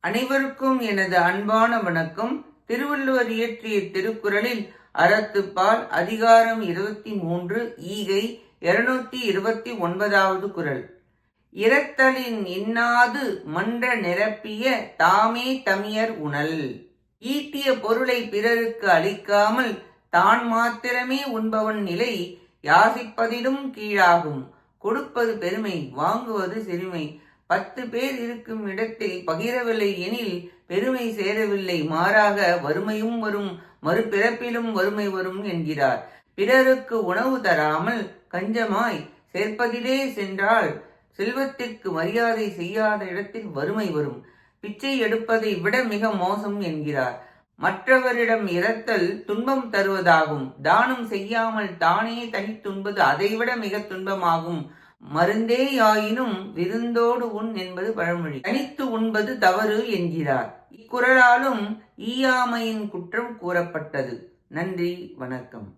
அனைவருக்கும் எனது அன்பான வணக்கம். திருவள்ளுவர் இயற்றிய திருக்குறளில் அறத்துப்பால் அதிகாரம் இருபத்தி மூன்று ஈகை இருநூத்தி இருபத்தி ஒன்பதாவது குரல் இரத்தலின் இன்னாது மன்ற நிரப்பிய தாமே தமியர் உணல். ஈட்டிய பொருளை பிறருக்கு அளிக்காமல் தான் மாத்திரமே உண்பவன் நிலை யாசிப்பதிலும் கீழாகும். கொடுப்பது பெருமை வாங்குவது சிறுமை. பத்து பேர் இருக்கும் இடத்தில் பகிரவில்லை எனில் பெருமை சேரவில்லை. மாறாக வறுமையும் வரும் மறுபிறப்பிலும் வறுமை வரும் என்கிறார். பிறருக்கு உணவு தராமல் கஞ்சமாய் சேர்ப்பதிலே சென்றால் செல்வத்திற்கு மரியாதை செய்யாத இடத்தில் வறுமை வரும். பிச்சை எடுப்பதை விட மிக மோசம் என்கிறார். மற்றவரிடம் இரத்தல் துன்பம் தருவதாகும். தானம் செய்யாமல் தானே தனித்துன்பது அதைவிட மிக துன்பமாகும். மருந்தேயாயினும் விருந்தோடு உண் என்பது பழமொழி. தனித்து உண்பது தவறு என்கிறார். இக்குறளாலும் ஈயாமையின் குற்றம் கூறப்பட்டது. நன்றி வணக்கம்.